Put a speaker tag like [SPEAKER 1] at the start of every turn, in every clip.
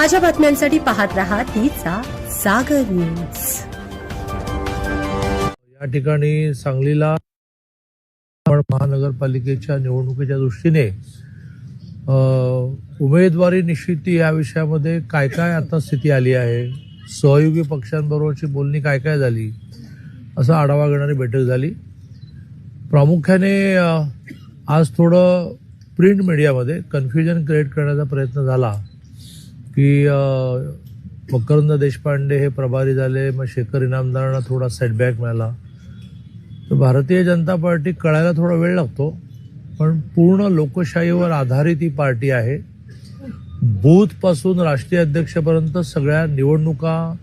[SPEAKER 1] ताज्या बातम्यांसाठी पाहत राहा तिचा सागर न्यूज.
[SPEAKER 2] या ठिकाणी सांगलीला महानगरपालिकेच्या निवडणुकीच्या दृष्टीने उमेदवारी निश्चिती या विषयामध्ये काय काय आता स्थिती आली आहे? सहयोगी पक्षांबरोबरची बोलणी काय काय झाली? असा आढावा घेणारी बैठक झाली. प्रामुख्याने आज थोडं प्रिंट मीडियामध्ये कन्फ्युजन क्रिएट करण्याचा प्रयत्न झाला. की मकरंद देशपांडे हे प्रभारी झाले मग शेखर इनामदारांना थोडा सेटबॅक मिळाला. तर भारतीय जनता पार्टी कळायला थोडा वेळ लागतो पण पूर्ण लोकशाहीवर आधारित ही पार्टी आहे. बूथपासून राष्ट्रीय अध्यक्षपर्यंत सगळ्या निवडणुका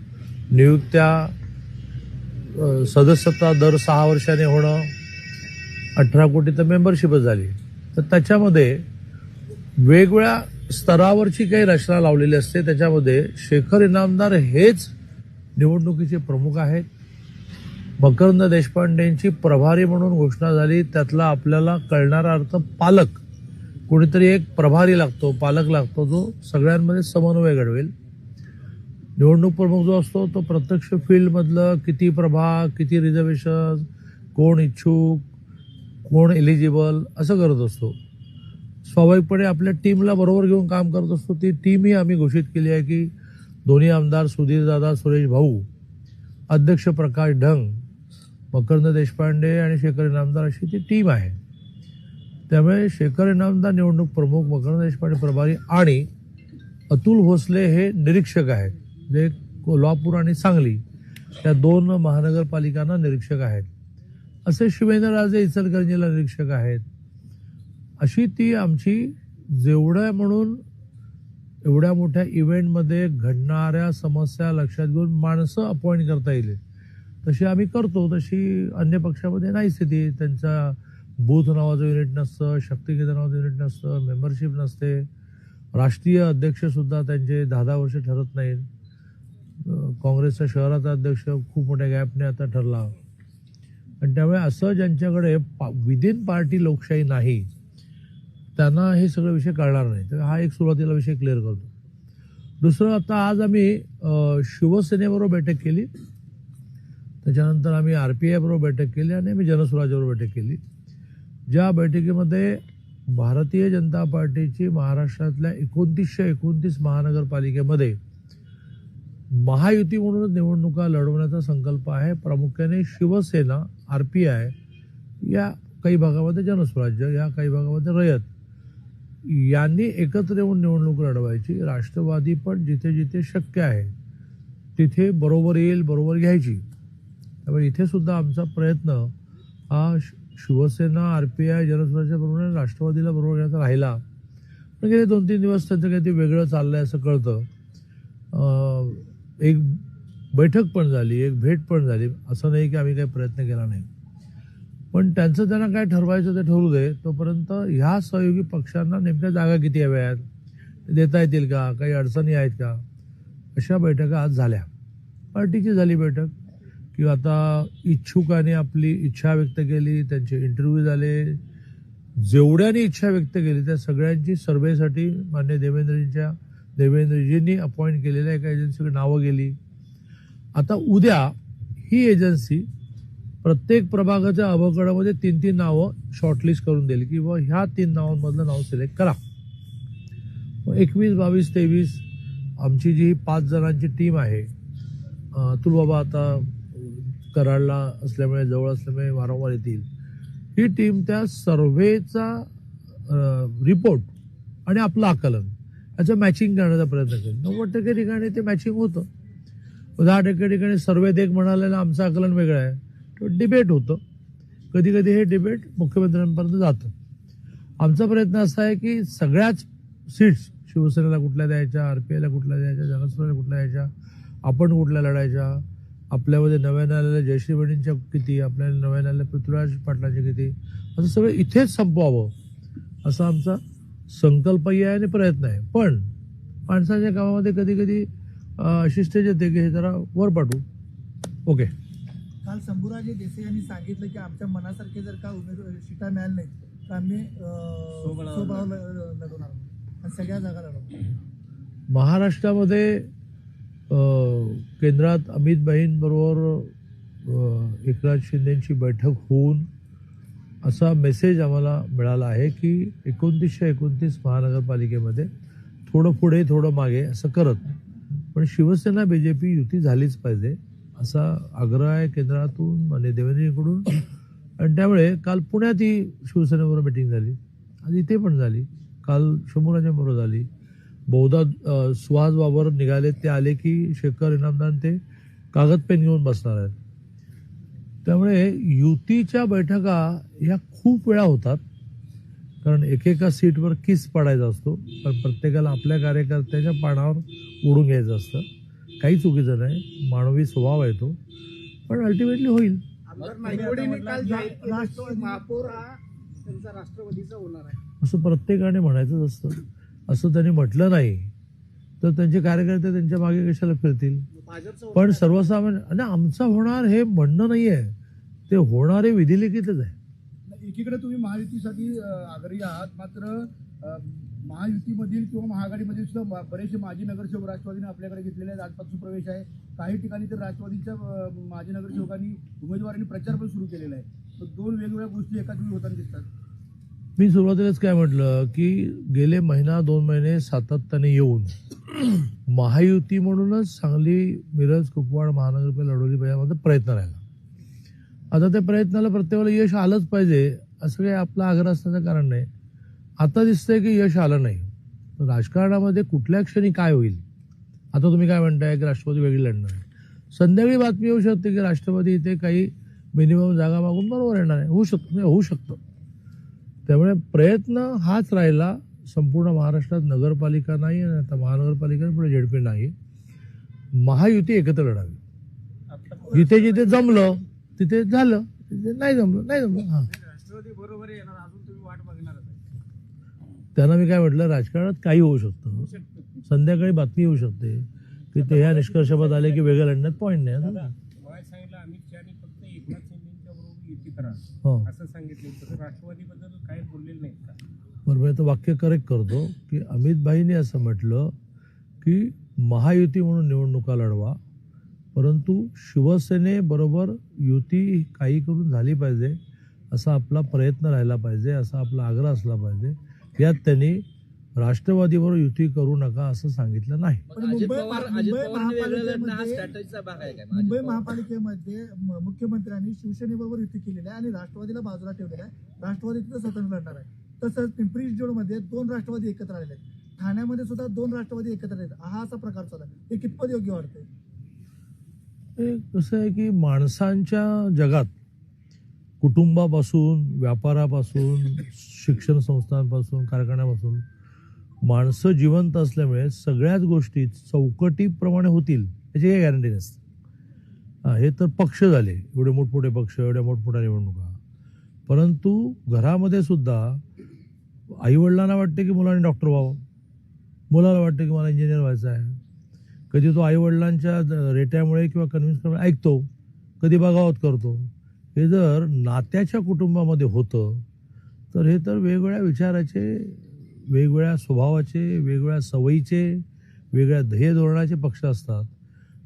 [SPEAKER 2] नियुक्त्या सदस्यता दर सहा वर्षाने होणं अठरा कोटी तर मेंबरशिपच झाली. तर त्याच्यामध्ये वेगवेगळ्या स्तरावरची काही रचना लावलेली असते. त्याच्यामध्ये शेखर इनामदार हेच निवडणुकीचे प्रमुख आहेत. मकरंद देशपांडेंची प्रभारी म्हणून घोषणा झाली. त्यातला आपल्याला कळणारा अर्थ पालक. कुणीतरी एक प्रभारी लागतो पालक लागतो जो सगळ्यांमध्ये समन्वय घडवेल. निवडणूक प्रमुख जो असतो तो प्रत्यक्ष फील्डमधलं किती प्रभाग किती रिझर्वेशन कोण इच्छुक कोण एलिजिबल असं करत असतो. स्वाभाविकपणे आपल्या टीमला बरोबर घेऊन काम करत असतो. ती टीमही आम्ही घोषित केली आहे की दोन्ही आमदार सुधीरदादा सुरेश भाऊ अध्यक्ष प्रकाश ढंग मकरंद देशपांडे आणि शेखर इनामदार अशी ती टीम आहे. त्यामुळे शेखर इनामदार निवडणूक प्रमुख मकरंद देशपांडे प्रभारी आणि अतुल भोसले हे निरीक्षक आहेत. जे कोल्हापूर आणि सांगली या दोन महानगरपालिकांना निरीक्षक आहेत. असे शिवेंद्रराजे इचलकरंजीला निरीक्षक आहेत. अशी ती आमची जेवढं म्हणून एवढ्या मोठ्या इव्हेंटमध्ये घडणाऱ्या समस्या लक्षात घेऊन माणसं अपॉइंट करता येईल. तशी आम्ही करतो तशी अन्य पक्षामध्ये नाही स्थिती. त्यांचा बूथ नावाचं युनिट नसतं शक्ती नावाचं युनिट नसतं मेंबरशिप नसते. राष्ट्रीय अध्यक्षसुद्धा त्यांचे दहा दहा वर्ष ठरत नाहीत. काँग्रेसचा शहराचा अध्यक्ष खूप मोठ्या गॅपने आता ठरला. आणि त्यामुळे असं ज्यांच्याकडे पा विदिन पार्टी लोकशाही नाही त्यांना हे सगळे विषय कळणार नाही. तर हा एक सुरुवातीला विषय क्लिअर करतो. दुसरं आता आज आम्ही शिवसेनेबरोबर बैठक केली. त्याच्यानंतर आम्ही आर पी आयबरोबर बैठक केली आणि आम्ही जनस्वराज्याबरोबर बैठक केली. ज्या बैठकीमध्ये भारतीय जनता पार्टीची महाराष्ट्रातल्या एकोणतीसशे एकोणतीस महानगरपालिकेमध्ये महायुती म्हणूनच निवडणुका लढवण्याचा संकल्प आहे. प्रामुख्याने शिवसेना आर पी आय या काही भागामध्ये जनस्वराज्य या काही भागामध्ये रयत. यांनी एकत्र येऊन निवडणूक लढवायची. राष्ट्रवादी पण जिथे जिथे शक्य आहे तिथे बरोबर येईल बरोबर घ्यायची. त्यामुळे इथे सुद्धा आमचा प्रयत्न हा Shiv Sena R P I Jan Swarajya बरोबर राष्ट्रवादीला बरोबर घेण्याचा राहिला. पण गेले दोन तीन दिवस त्यांचं काहीतरी वेगळं चाललं आहे असं कळतं. एक बैठक पण झाली एक भेट पण झाली. असं नाही की आम्ही काही प्रयत्न केला नाही. पण त्यांचं त्यांना काय ठरवायचं ते ठरू दे. तोपर्यंत ह्या सहयोगी पक्षांना नेमक्या जागा किती हव्या आहेत? देता येतील का? काही अडचणी आहेत का? अशा बैठका आज झाल्या. पार्टीची झाली बैठक. की आता इच्छुकाने आपली इच्छा व्यक्त केली त्यांचे इंटरव्ह्यू झाले. जेवढ्याने इच्छा व्यक्त केली त्या सगळ्यांची सर्वेसाठी मान्य देवेंद्रजींच्या देवेंद्रजींनी अपॉइंट केलेल्या एका एजन्सीकडे नावं गेली. आता उद्या ही एजन्सी प्रत्येक प्रभागाच्या अवकडामध्ये तीन तीन नावं शॉर्टलिस्ट करून देईल की बुवा ह्या तीन नावांमधलं नाव सिलेक्ट करा. एकवीस बावीस तेवीस आमची जी पाच जणांची टीम आहे तू बाबा आता कराडला असल्यामुळे जवळ असल्यामुळे वारंवार येतील. ही टीम त्या सर्व्हेचा रिपोर्ट आणि आपलं आकलन याचं मॅचिंग करण्याचा प्रयत्न करेल. नव्वद टक्के ठिकाणी ते मॅचिंग होतं. दहा टक्के ठिकाणी सर्वे देख म्हणालेलं आमचं आकलन वेगळं आहे. डिबेट होतं. कधी कधी हे डिबेट मुख्यमंत्र्यांपर्यंत जातं. आमचा प्रयत्न असा आहे की सगळ्याच सीट्स शिवसेनेला कुठल्या द्यायच्या आर पी आयला कुठल्या द्यायच्या जनस्वराला कुठल्या द्यायच्या आपण कुठल्या लढायच्या आपल्यामध्ये नव्यानं आलेल्या जयश्री बहिणींच्या किती आपल्याला नव्यानं आलेल्या पृथ्वीराज पाटलांच्या किती असं सगळं इथेच संपवावं असा आमचा संकल्पही आहे आणि प्रयत्न आहे. पण माणसाच्या कामामध्ये कधी कधी अशी येते की हे जरा वर पाठवू ओके.
[SPEAKER 3] काल शंभूराजे देसाई यांनी सांगितलं की आमच्या मनासारखे जर का उमेदवार सीटा मिळाल्या नाहीत तर आम्ही ल- लढवणार आणि सगळ्या जागा लढवणार
[SPEAKER 2] महाराष्ट्रामध्ये केंद्रात अमित भाईंबरोबर अं, एकनाथ शिंदेची बैठक होऊन असा मेसेज आम्हाला मिळाला आहे की एकोणतीसशे एकोणतीस महानगरपालिकेमध्ये थोडं पुढे थोडं मागे असं करत. पण शिवसेना बी जे पी युती झालीच पाहिजे. असा आग्रह आहे केंद्रातून आणि देवेंद्रजींकडून. आणि त्यामुळे काल पुण्यात ही शिवसेनेबरोबर मिटिंग झाली. आणि इथे पण झाली. काल शंभूराच्या बरोबर झाली. बहुधा सुहास बाबर निघाले ते आले की शेखर इनामदार ते कागद पेन घेऊन बसणार आहेत. त्यामुळे युतीच्या बैठका ह्या खूप वेळा होतात. कारण एकेका सीटवर किस पडायचा असतो? पण प्रत्येकाला आपल्या कार्यकर्त्याच्या पानावर उडून घ्यायचं असतं. काही चुकीचं नाही. मानवी स्वभाव आहे तो. पण अल्टिमेटली होईल.
[SPEAKER 4] आमदार नायकवडेंनी काल जाहीर केलं की
[SPEAKER 3] राष्ट्रवादी-
[SPEAKER 4] महापौर हा त्यांचा राष्ट्रवादीचा होणार आहे.
[SPEAKER 2] असं प्रत्येकाने म्हणायचंच असतं. असं त्यांनी म्हटलं नाही तर त्यांचे कार्यकर्ते त्यांच्या मागे कशाला फिरतील? पण. सर्वसामान्य आणि आमचा होणार हे म्हणणं नाही आहे ते होणारे विधिलिखितच आहे.
[SPEAKER 5] एकीकडे तुम्ही महायुतीसाठी आग्रही आहात मात्र महायुतीमधील किंवा महाआघाडीमधील सुद्धा बरेचसे माजी नगरसेवक राष्ट्रवादीने आपल्याकडे घेतलेले आहेत. आजपासून प्रवेश आहे. काही ठिकाणी तर राष्ट्रवादीच्या माजी नगरसेवकांनी उमेदवारांनी प्रचार पण सुरू केलेला आहे. तर दोन वेगवेगळ्या गोष्टी एकाच वेळी होताना दिसतात.
[SPEAKER 2] मी सुरुवातीलाच काय म्हटलं की गेले महिना दोन महिने सातत्याने येऊन महायुती म्हणूनच सांगली मिरज कुपवाड महानगरपालिका लढवली पाहिजे माझा प्रयत्न राहिला. आता त्या प्रयत्नाला प्रत्येकाला यश आलंच पाहिजे असं काही आपला आग्रह असण्याचं कारण नाही. आता दिसतंय की यश आलं नाही. राजकारणामध्ये कुठल्या क्षणी काय होईल? आता तुम्ही काय म्हणताय की राष्ट्रपती वेगळी लढणार आहे? संध्याकाळी बातमी येऊ शकते की राष्ट्रपती इथे काही मिनिमम जागा मागून बरोबर येणार आहे. होऊ शकतं म्हणजे होऊ शकतं. त्यामुळे प्रयत्न हाच राहिला. संपूर्ण महाराष्ट्रात नगरपालिका नाही आणि आता महानगरपालिका पुढे झेडपी नाही. महायुती एकत्र लढावी. जिथे जिथे जमलं तिथे झालं. तिथे नाही जमलं नाही जमलं. हा
[SPEAKER 4] राष्ट्रवादी बरोबर येणार अजून तुम्ही वाट बघणारच आहे
[SPEAKER 2] त्यांना मी काय म्हटलं राजकारणात काही होऊ शकतं. संध्याकाळी बातमी येऊ शकते. की ते ह्या निष्कर्षाबाद आले की वेगळं लढण्यात पॉईंट नाही.
[SPEAKER 6] बरोबर करा.
[SPEAKER 2] हो. मी आता वाक्य करेक्ट करतो की अमित भाईने असं म्हटलं की महायुती म्हणून निवडणुका लढवा परंतु शिवसेनेबरोबर युती काही करून झाली पाहिजे असा आपला प्रयत्न राहिला पाहिजे असा आपला आग्रह असला पाहिजे. यात त्यांनी राष्ट्रवादीबरोबर युती करू नका असं सांगितलं नाही.
[SPEAKER 3] मुंबई महापालिकेमध्ये मुख्यमंत्र्यांनी शिवसेनेबरोबर युती केलेली आहे आणि राष्ट्रवादीला बाजूला ठेवलेलं आहे. राष्ट्रवादी तिथं स्वतंत्र लढणार आहे. तसंच पिंपरी चिंचवडमध्ये दोन राष्ट्रवादी एकत्र आलेले आहेत. ठाण्यामध्ये सुद्धा दोन राष्ट्रवादी एकत्र आहेत हा असा प्रकार चालू आहे. हे कितपत योग्य वाटतंय?
[SPEAKER 2] हे कसं आहे की माणसांच्या जगात कुटुंबापासून व्यापारापासून शिक्षण संस्थांपासून कारखान्यापासून माणसं जिवंत असल्यामुळे सगळ्याच गोष्टी चौकटीप्रमाणे होतील याची काही गॅरंटी नसते. हे तर पक्ष झाले एवढे मोठमोठे पक्ष एवढ्या मोठमोठ्या निवडणुका. परंतु घरामध्ये सुद्धा आईवडिलांना वाटते की मुलांनी डॉक्टर व्हावं. मुलाला वाटतं की मला इंजिनियर व्हायचं आहे. कधी तो आईवडिलांच्या रेट्यामुळे किंवा कन्व्हिन्स ऐकतो. कधी बगावत करतो. हे जर नात्याच्या कुटुंबामध्ये होतं तर हे तर वेगवेगळ्या विचाराचे वेगवेगळ्या स्वभावाचे वेगवेगळ्या सवयीचे वेगळ्या ध्येय धोरणाचे पक्ष असतात.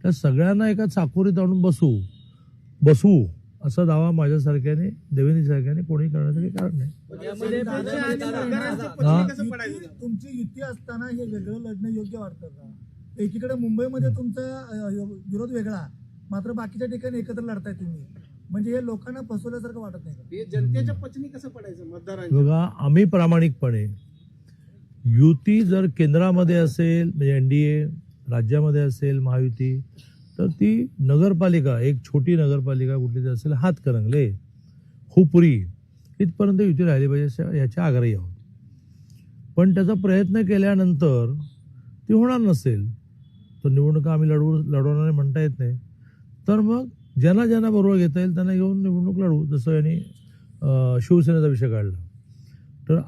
[SPEAKER 2] त्या सगळ्यांना एका चाकोरीत आणून बसू बसवू असा दावा माझ्यासारख्याने देवेंद्र सारख्याने कोणी करण्याचं काही कारण नाही. हा.
[SPEAKER 4] कसं पडायचं?
[SPEAKER 3] युती- तुमची युती असताना हे वेगळं लढणं योग्य वाटतं का? एकीकडे मुंबईमध्ये तुमचा विरोध वेगळा मात्र बाकीच्या ठिकाणी एकत्र लढताय तुम्ही. म्हणजे हे लोकांना फसवल्यासारखं वाटत नाही का?
[SPEAKER 4] हे जनतेच्या पचनी कसं पडायचं मतदारांच्या?
[SPEAKER 2] बघा आम्ही प्रामाणिकपणे युती जर केंद्रामध्ये असेल म्हणजे एन डी ए राज्यामध्ये असेल महायुती तर ती नगरपालिका एक छोटी नगरपालिका कुठली तरी असेल हातकणंगले हुपरी इथपर्यंत युती राहिली पाहिजे अशा- याच्या आग्रही आहोत. पण त्याचा प्रयत्न केल्यानंतर ती होणार नसेल. तर निवडणुका आम्ही लढवू लढवणार नाही म्हणता येत नाही. तर मग ज्यांना ज्यांना बरोबर घेता येईल त्यांना घेऊन निवडणूक लढवू जसं यांनी शिवसेनेचा विषय काढला. तर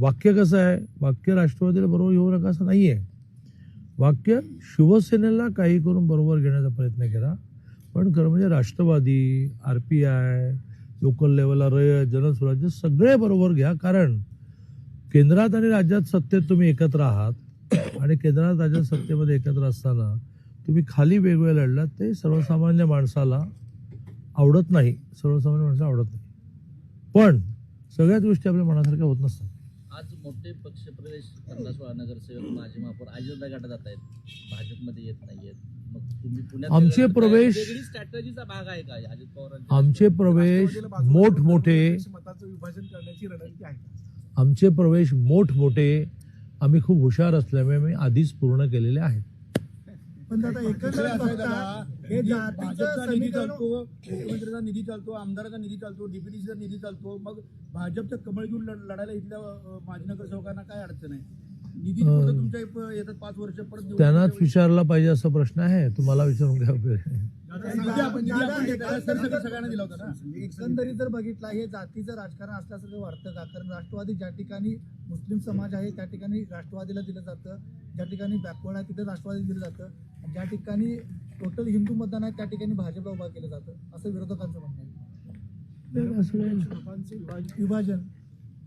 [SPEAKER 2] वाक्य कसं आहे? वाक्य राष्ट्रवादीला बरोबर घेऊ नका असं नाही आहे वाक्य शिवसेनेला काही करून बरोबर घेण्याचा प्रयत्न केला पण खरं म्हणजे Rashtravadi R P I local लेवलला रयत जनस्वराज्य सगळे बरोबर घ्या. कारण केंद्रात आणि राज्यात सत्तेत तुम्ही एकत्र आहात. आणि केंद्रात राज्यात सत्तेमध्ये एकत्र असताना तुम्ही खाली वेगवेगळे लढलात ते सर्वसामान्य माणसाला आवडत नाही. सर्वसामान्य माणसाला आवडत नाही. पण सगळ्याच गोष्टी आपल्या मनासारख्या होत नसतात.
[SPEAKER 7] आज मोठे पक्ष प्रवेश सोळा नगरसेवक माजी महापौर गटात जात आहेत. भाजपमध्ये येत नाहीयेत
[SPEAKER 2] आमचे प्रवेश-
[SPEAKER 7] स्ट्रॅटजीचा भाग आहे काय अजित पवारांच्या
[SPEAKER 2] आमचे प्रवेश मोठमोठे
[SPEAKER 4] मताचं विभाजन करण्याची रणनीती आहे
[SPEAKER 2] आमचे प्रवेश मोठमोठे. आम्ही खूप हुशार असल्यामुळे आम्ही आधीच पूर्ण केलेले आहेत.
[SPEAKER 3] पण दादा
[SPEAKER 5] विषय
[SPEAKER 3] एकंदरीत बघता हे
[SPEAKER 5] भाजपचा निधी चालतो मुख्यमंत्र्यांचा निधी चालतो आमदाराचा निधी चालतो डीपीटीसीचा निधी चालतो मग भाजपचं कमळ घेऊन लढ- लढायला इथल्या माजी नगरसेवकांना काय अडचण आहे? निधी तुमच्या येतात पाच वर्ष परत निवडून
[SPEAKER 2] त्यांनाच विचारला पाहिजे असा प्रश्न आहे तुम्हाला विचारून घ्या
[SPEAKER 3] एकंदरीत जर बघितला हे जातीचं राजकारण असल्यासारखं वाटतं का? कारण राष्ट्रवादी ज्या ठिकाणी मुस्लिम समाज आहे त्या ठिकाणी राष्ट्रवादीला दिलं जातं ज्या ठिकाणी बॅकवर्ड आहे तिथे राष्ट्रवादी दिलं जातं. ज्या ठिकाणी टोटल हिंदू मतदान आहे त्या ठिकाणी भाजपला उभा केलं जातं. असं विरोधकांचं म्हणणं आहे. विभाजन.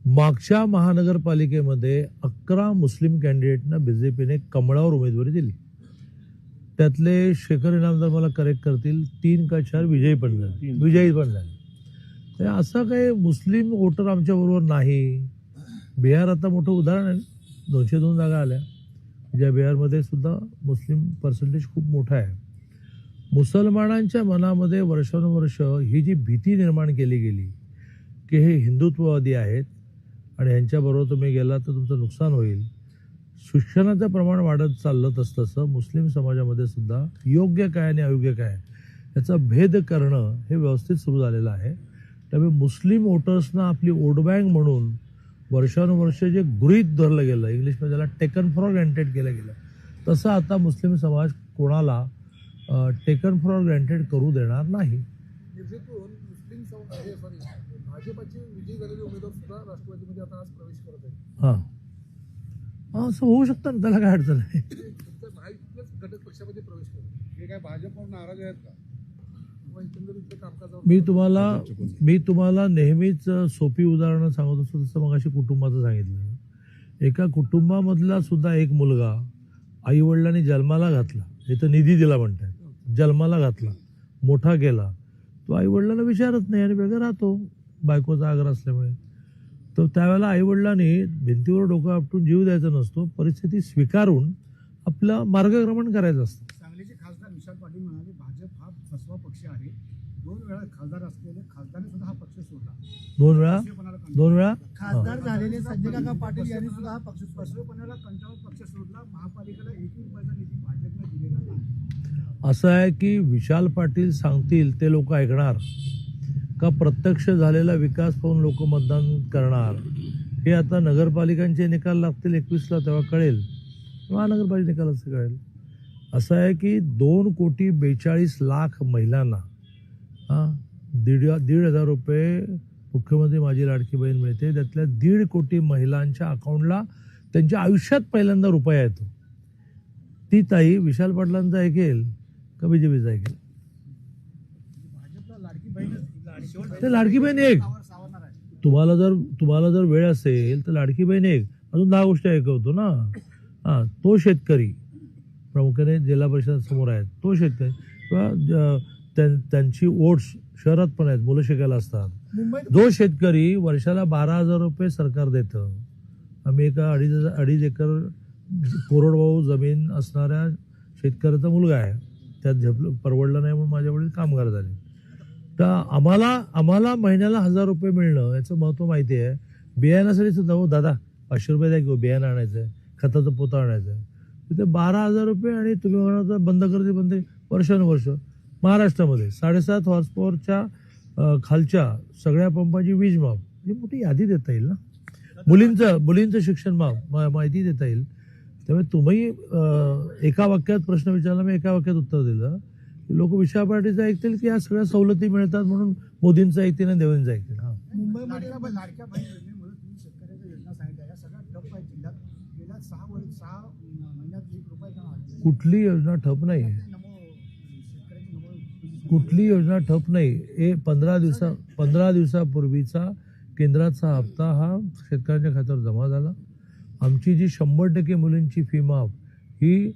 [SPEAKER 2] मागच्या महानगरपालिकेमध्ये अकरा मुस्लिम कॅन्डिडेटना बीजेपीने कमळावर उमेदवारी दिली. त्यातले शेखर इनामदार मला करेक्ट करतील तीन का चार विजयी पण झाले. विजयी पण झाले. तर असं काही मुस्लिम वोटर आमच्या बरोबर नाही. बिहार आता मोठं उदाहरण आहे. दोनशे दोन जागा आल्या. ज्या बिहारमध्ये सुद्धा मुस्लिम पर्सेंटेज खूप मोठा आहे. मुसलमानांच्या मनामध्ये वर्षानुवर्ष ही जी भीती निर्माण केली गेली की हे हिंदुत्ववादी आहेत आणि यांच्याबरोबर तुम्ही गेला तर तुमचं नुकसान होईल. शिक्षणाचं प्रमाण वाढत चाललं तसं तसं मुस्लिम समाजामध्ये सुद्धा योग्य काय आणि अयोग्य काय याचा भेद करणं हे व्यवस्थित सुरू झालेलं आहे. त्यामुळे मुस्लिम वोटर्सना आपली वोट बँक म्हणून वर्षानुवर्ष जे गृहीत धरलं गेलं इंग्लिशमध्ये त्याला टेकन फॉर ग्रँटेड केलं गेलं तसं आता मुस्लिम समाज कोणाला टेकन फॉर ग्रँटेड करू देणार नाही.
[SPEAKER 8] हे
[SPEAKER 2] हां. असं होऊ शकतं ना त्याला काय अडचण आहे?
[SPEAKER 6] भाजपवर नाराज आहेत का
[SPEAKER 8] किंवा एकंदरीत ते कामकाजावर
[SPEAKER 2] मी तुम्हाला मी तुम्हाला नेहमीच सोपी उदाहरणं सांगत असतो तसं मग अशी कुटुंबाचं सांगितलं. एका कुटुंबामधला सुद्धा एक मुलगा आई वडिलांनी जन्माला घातला. इथं निधी दिला म्हणतात. जन्माला घातला. मोठा केला तो आई वडिलांना विचारत नाही आणि वेगळा राहतो. बायकोचा आग्रह असल्यामुळे. तर त्यावेळेला आई वडिलांनी भिंतीवर डोकं आपटून जीव द्यायचा नसतो. परिस्थिती स्वीकारून आपलं मार्गक्रमण करायचं असतं.
[SPEAKER 4] सांगलीचे खासदार विशाल पाटील म्हणाले फसवा पक्ष आहे. दोन वेळा खासदार असलेले खासदारांनी सुद्धा हा पक्ष सोडला.
[SPEAKER 2] दोन वेळा? दोन वेळा?
[SPEAKER 3] खासदार झालेले संजय काका पाटील यांनी सुद्धा हा पक्ष
[SPEAKER 4] फसवेपणाला कंटाळून पक्ष सोडला महापालिकेला एकही रुपयाचा निधी भाजपने दिलेला नाही.
[SPEAKER 2] असं आहे की विशाल पाटील सांगतील ते लोक ऐकणार. का प्रत्यक्ष झालेला विकास पाहून लोक मतदान करणार? हे आता नगरपालिकांचे निकाल लागतील एकवीसला तेव्हा कळेल. महानगरपालिका निकाल असं कळेल. असं आहे की दोन कोटी बेचाळीस लाख महिलांना हां दीड दीड हजार रुपये मुख्यमंत्री माझी लाडकी बहीण मिळते. त्यातल्या दीड कोटी महिलांच्या अकाउंटला त्यांच्या आयुष्यात पहिल्यांदा रुपया येतो. ती ताई विशाल पाटलांचा ऐकेल का बीजेपीचा ऐकेल
[SPEAKER 4] भाजपला लाडकी
[SPEAKER 2] ते लाडकी बहीण एक. तुम्हाला जर तुम्हाला जर वेळ असेल तर लाडकी बहीण एक. अजून दहा गोष्टी ऐकवतो ना. हा तो शेतकरी. प्रामुख्याने जिल्हा परिषद समोर आहेत. तो शेतकरी किंवा त्यांची ओट्स शहरात पण आहेत. मुलं शिकायला असतात. जो शेतकरी वर्षाला बारा हजार रुपये सरकार देतं आम्ही एका अडीच हजार- अडीच एकर कोरडवाहू जमीन असणाऱ्या शेतकऱ्याचा मुलगा आहे. त्यात झेपलं परवडलं नाही म्हणून माझ्या वडील कामगार झाले. तर आम्हाला आम्हाला महिन्याला हजार रुपये मिळणं याचं महत्त्व माहिती आहे. बियाण्यासाठी सुद्धा हो दादा पाचशे रुपये द्या किंवा बियाणं आणायचं आहे खताचं पोतं आणायचं आहे तिथे बारा हजार रुपये आणि तुम्ही म्हणाल बंद करते बंद वर्षानुवर्ष. महाराष्ट्रामध्ये साडेसात हॉर्सपॉवरच्या खालच्या सगळ्या पंपाची वीज माफ. ही मोठी यादी देता येईल ना? मुलींचं मुलींचं शिक्षण माफ मा- माहिती देता येईल. त्यामुळे तुम्ही एका वाक्यात प्रश्न विचारला मी एका वाक्यात उत्तर दिलं. लोक विशाल पार्टीचं ऐकतील की या सगळ्या सवलती मिळतात म्हणून मोदींचं ऐकतील आणि देवेंचं ऐकतील? हा.
[SPEAKER 3] मुंबईमध्ये
[SPEAKER 2] कुठली योजना ठप नाही. आहे कुठली योजना ठप नाही. हे पंधरा दिवसा पंधरा दिवसापूर्वीचा केंद्राचा हप्ता हा शेतकऱ्यांच्या खात्यावर जमा झाला. आमची जी शंभर टक्के मुलींची फी माफ ही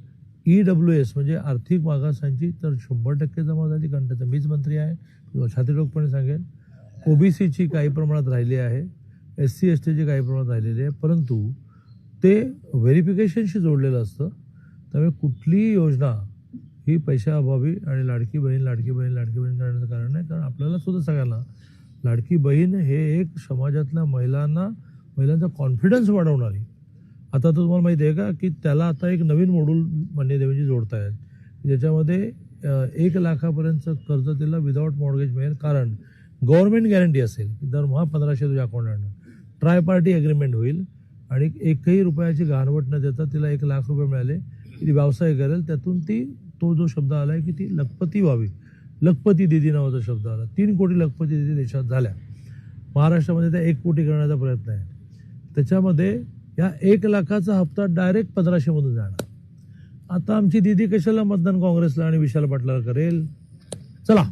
[SPEAKER 2] ई डब्ल्यू एस म्हणजे आर्थिक मागासांची तर शंभर टक्के जमा झाली. कारण त्याचा मीच मंत्री आहे. छातीरोगपणे बी ओबीसीची काही प्रमाणात राहिली आहे. एस सी एस टीची काही प्रमाणात राहिलेली आहे. परंतु ते व्हेरिफिकेशनशी जोडलेलं असतं. त्यामुळे कुठलीही योजना ही पैशाअभावी आणि लाडकी बहीण लाडकी बहीण लाडकी बहीण करण्याचं कारण नाही. कारण आपल्याला सुद्धा सगळ्यांना लाडकी बहीण हे एक समाजातल्या महिलांना महिलांचा कॉन्फिडन्स वाढवणारी. आता तर तुम्हाला माहिती आहे का की त्याला आता एक नवीन मॉड्यूल मान्य जोडता जोडतायत. ज्याच्यामध्ये एक लाखापर्यंतचं कर्ज तिला विदाऊट मॉर्गेज मिळेल कारण गव्हर्नमेंट गॅरंटी असेल की दरमहा पंधराशे तुझ्या अकाउंटला ट्राय पार्टी अग्रीमेंट होईल आणि एकही रुपयाची गहाणवट न देता तिला एक लाख रुपये मिळाले. ती व्यवसाय करेल त्यातून ती तो जो शब्द आला आहे की ती लखपती व्हावी. लखपती दिदी नावाचा शब्द आला. तीन कोटी लखपती दिदी देशात झाल्या. महाराष्ट्रामध्ये त्या एक कोटी करण्याचा प्रयत्न आहे. त्याच्यामध्ये या एक लाखाचा हप्ता डायरेक्ट पंधराशेमधून जाणार. आता आमची दिदी कशाला मतदान काँग्रेसला आणि विशाल पाटलाला करेल? चला.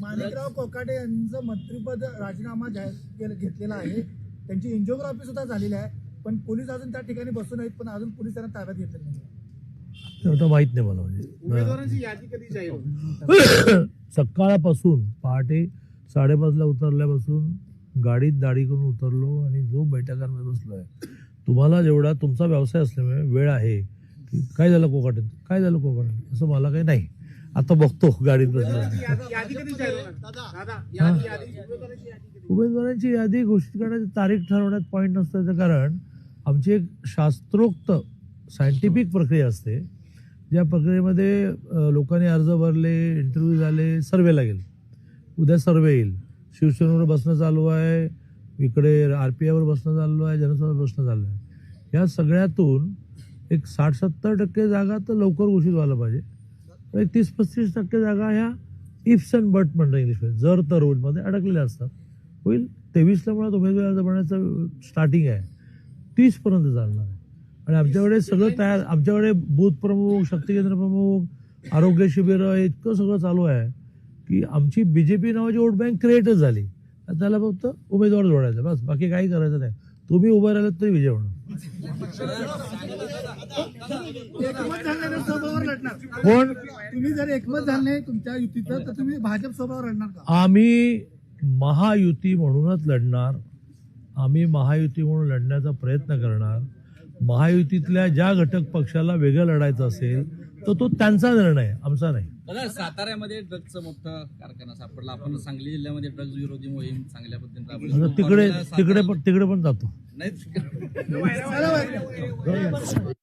[SPEAKER 3] माणिकराव कोकाटे यांचं मंत्रीपद राजीनामा जाहीर केलं घेतलेला आहे. त्यांची एन्जिओग्राफी सुद्धा झालेली आहे. पण पोलीस अजून त्या ठिकाणी बसून आहेत पण अजून पोलीस त्यांना ताब्यात घेतलेलं नाही
[SPEAKER 2] ते आता माहीत नाही मला म्हणजे.
[SPEAKER 6] उमेदवारांची यादी कधी जाहीर होईल?
[SPEAKER 2] सकाळपासून पहाटे साडेपाचला उतरल्यापासून गाडीत दाढी करून उतरलो आणि जो बैठकांमध्ये बसलोय. तुम्हाला जेवढा तुमचा व्यवसाय असल्यामुळे वेळ आहे की काय झालं कोकाटेत? काय झालं कोकाटेत? असं मला काही नाही. आता बघतो गाडीत बसलो.
[SPEAKER 6] उमेदवारांची यादी कधी
[SPEAKER 2] उमेदवारांची यादी घोषित करण्याची तारीख ठरवण्यात पॉईंट नसतं कारण आमची एक शास्त्रोक्त सायंटिफिक प्रक्रिया असते. ज्या प्रक्रियेमध्ये लोकांनी अर्ज भरले इंटरव्ह्यू झाले सर्वेला गेले. उद्या सर्वे येईल. शिवसेनेवर बसणं चालू आहे. इकडे आर पी आयवर बसणं चालू आहे. जनसभेवर बसणं चालू आहे. या सगळ्यातून एक साठ सत्तर टक्के जागा तर लवकर घोषित व्हायला पाहिजे. एक तीस पस्तीस टक्के जागा ह्या इफ्स अँड बट म्हणतात इंग्लिशमध्ये. जर तर रोडमध्ये अडकलेल्या असतात. होईल. तेवीसला मुळात उमेदवारी अर्ज भरण्याचं स्टार्टिंग आहे. तीसपर्यंत चालणार आहे. आणि आमच्याकडे सगळं तयार आमच्याकडे बूथ प्रमुख शक्ती केंद्र प्रमुख आरोग्य शिबिरं इतकं सगळं चालू आहे की आमची बी जे पी नावाची वोट बँक क्रिएटच झाली. त्याला फक्त उमेदवार जोडायचा बस बाकी काही करायचं नाही. तुम्ही उभं राहिलात तरी विजय होणार. कोण?
[SPEAKER 3] तुम्ही जर एकमत झाले तुमच्या युतीचं तर तुम्ही भाजप स्वभावावर लढणार
[SPEAKER 2] आम्ही महायुती म्हणूनच लढणार. आम्ही महायुती म्हणून लढण्याचा प्रयत्न करणार. महायुतीतल्या ज्या घटक पक्षाला वेगळं लढायचं असेल तर तो त्यांचा निर्णय आमचा नाही.
[SPEAKER 7] दादा साताऱ्यामध्ये ड्रग्जचं मोठं कारखाना सापडला. आपण सांगली जिल्ह्यामध्ये ड्रग्ज विरोधी मोहीम चांगल्या पद्धतीने
[SPEAKER 2] तिकडे तिकडे पण तिकडे पण जातो.
[SPEAKER 7] नाही.